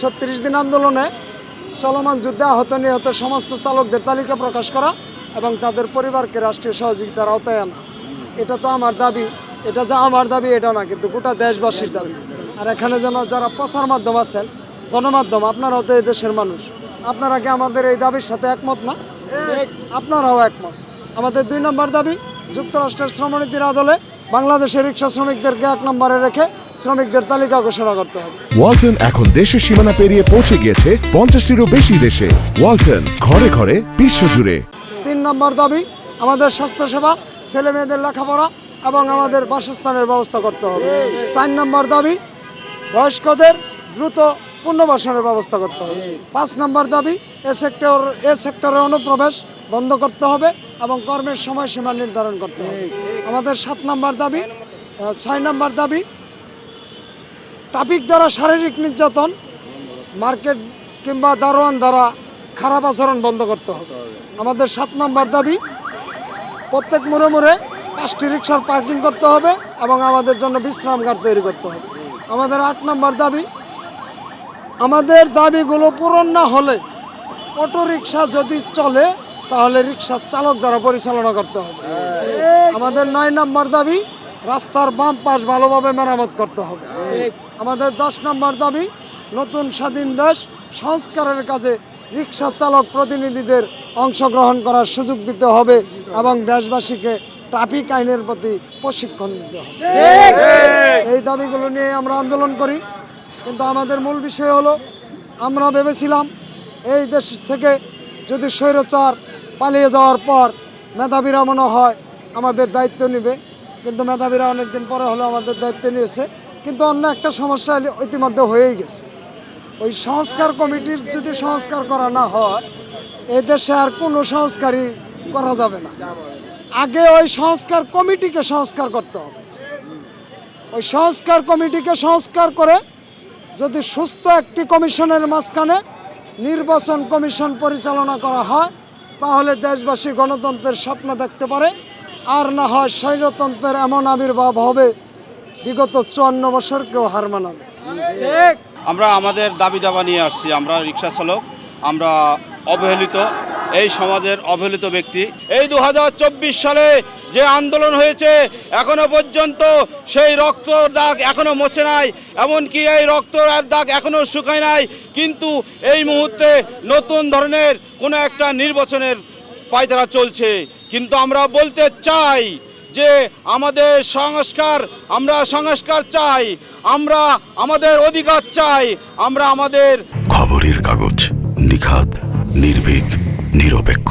ছত্রিশ দিন আন্দোলনে চলমান যুদ্ধে আহত নিহত সমস্ত চালকদের তালিকা প্রকাশ করা এবং তাদের পরিবারকে রাষ্ট্রীয় সহযোগিতার আওতায় আনা। এটা তো আমার দাবি। এটা যে আমার দাবি এটা না কিন্তু গোটা দেশবাসীর দাবি। আর এখানে যেন যারা প্রচার মাধ্যম আছেন গণমাধ্যম আপনারাও তো এই দেশের মানুষ। আপনারা কি আমাদের এই দাবির সাথে একমত না? আপনারাও একমত। আমাদের দুই নম্বর দাবি যুক্তরাষ্ট্রের শ্রমনীতির আদলে বাংলাদেশের রিক্সা শ্রমিকদেরকে এক নম্বরে রেখে শ্রমিকদের তালিকা ঘোষণা করতে হবে। ওয়ালটন এখন দেশের সীমানা পেরিয়ে পৌঁছে গিয়েছে পঞ্চাশটিরও বেশি দেশে। ওয়ালটন ঘরে ঘরে বিশ্বজুড়ে। তিন নম্বর দাবি আমাদের স্বাস্থ্যসেবা ছেলে মেয়েদের লেখাপড়া এবং আমাদের বাসস্থানের ব্যবস্থা করতে হবে। চার নম্বর দাবি বয়স্কদের দ্রুত পুনর্বাসনের ব্যবস্থা করতে হবে। পাঁচ নম্বর দাবি এ সেক্টর এ সেক্টরের অনুপ্রবেশ বন্ধ করতে হবে এবং কর্মের সময়সীমা নির্ধারণ করতে হবে। আমাদের সাত নম্বর দাবি ছয় নম্বর দাবি, ট্রাফিক দ্বারা শারীরিক নির্যাতন, মার্কেট কিংবা দারোয়ান দ্বারা খারাপ আচরণ বন্ধ করতে হবে। আমাদের সাত নম্বর দাবি, প্রত্যেক মোড়ে মোড়ে পাঁচটি রিক্সার পার্কিং করতে হবে এবং আমাদের জন্য বিশ্রামগার তৈরি করতে হবে। আমাদের আট নম্বর দাবি, আমাদের দাবিগুলো পূরণ না হলে অটো রিক্সা যদি চলে তাহলে রিক্সার চালক দ্বারা পরিচালনা করতে হবে। আমাদের নয় নম্বর দাবি, রাস্তার বাম পাশ ভালোভাবে মেরামত করতে হবে। আমাদের দশ নম্বর দাবি, নতুন স্বাধীন দেশ সংস্কারের কাজে রিক্সা চালক প্রতিনিধিদের অংশগ্রহণ করার সুযোগ দিতে হবে এবং দেশবাসীকে ট্রাফিক আইনের প্রতি প্রশিক্ষণ দিতে হবে। এই দাবিগুলো নিয়ে আমরা আন্দোলন করি। কিন্তু আমাদের মূল বিষয় হলো, আমরা ভেবেছিলাম এই দেশ থেকে যদি স্বৈরচার পালিয়ে যাওয়ার পর মেধাবীরা মনে হয় আমাদের দায়িত্ব নেবে। কিন্তু মেধাবীরা অনেকদিন পরে হলো আমাদের দায়িত্ব নিয়েছে। কিন্তু অন্য একটা সমস্যা ইতিমধ্যে হয়েই গেছে। ওই সংস্কার কমিটির যদি সংস্কার করা না হয়, এই দেশে আর কোনো সংস্কারই করা যাবে না। আগে ওই সংস্কার কমিটিকে সংস্কার করতে হবে। ওই সংস্কার কমিটিকে সংস্কার করে যদি সুস্থ একটি কমিশনের মাঝখানে নির্বাচন কমিশন পরিচালনা করা হয় তাহলে দেশবাসী গণতন্ত্রের স্বপ্ন দেখতে পারে। আর না হয় স্বৈরতন্ত্রের এমন আবির্ভাব হবে বিগত চুয়ান্ন বছরকেও হার মানাবে। আমরা আমাদের দাবি দাবা নিয়ে আসছি আমরা রিক্সা চালক আমরা অবহেলিত এই সমাজের অবহেলিত ব্যক্তি। এই দু হাজার চব্বিশ সালে যে আন্দোলন হয়েছে এখনও পর্যন্ত সেই রক্ত দাগ এখনও মোছে নাই, এমনকি এই রক্ত দাগ এখনও শুকায় নাই। কিন্তু এই মুহূর্তে নতুন ধরনের কোনো একটা নির্বাচনের পায়তারা চলছে। কিন্তু আমরা বলতে চাই যে আমাদের সংস্কার, আমরা সংস্কার চাই, আমরা আমাদের অধিকার চাই, আমরা আমাদের খবরের কাগজ নিখাদ, নির্ভীক, নিরপেক্ষ।